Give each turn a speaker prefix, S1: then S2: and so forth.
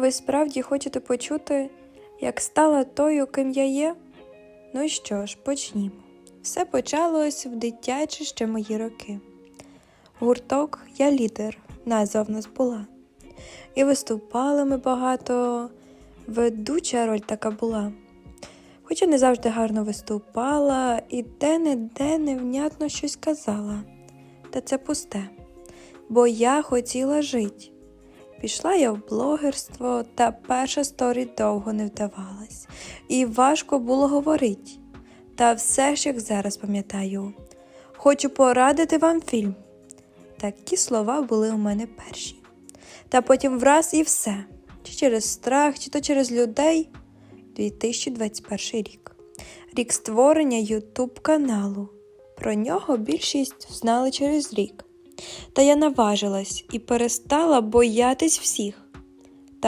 S1: Ви справді хочете почути, як стала тою, ким я є? Ну що ж, почнімо. Все почалось в дитячі ще мої роки. Гурток Я лідер, назва в нас була. І виступали ми багато, ведуча роль така була. Хоча не завжди гарно виступала і де-не-де невнятно щось казала. Та це пусте, бо я хотіла жить. Пішла я в блогерство, та перша сторі довго не вдавалась, і важко було говорить. Та все ж як зараз пам'ятаю. Хочу порадити вам фільм. Такі слова були у мене перші. Та потім враз і все. Чи через страх, чи то через людей. 2021 рік. Рік створення Ютуб каналу. Про нього більшість знали через рік. Та я наважилась і перестала боятись всіх.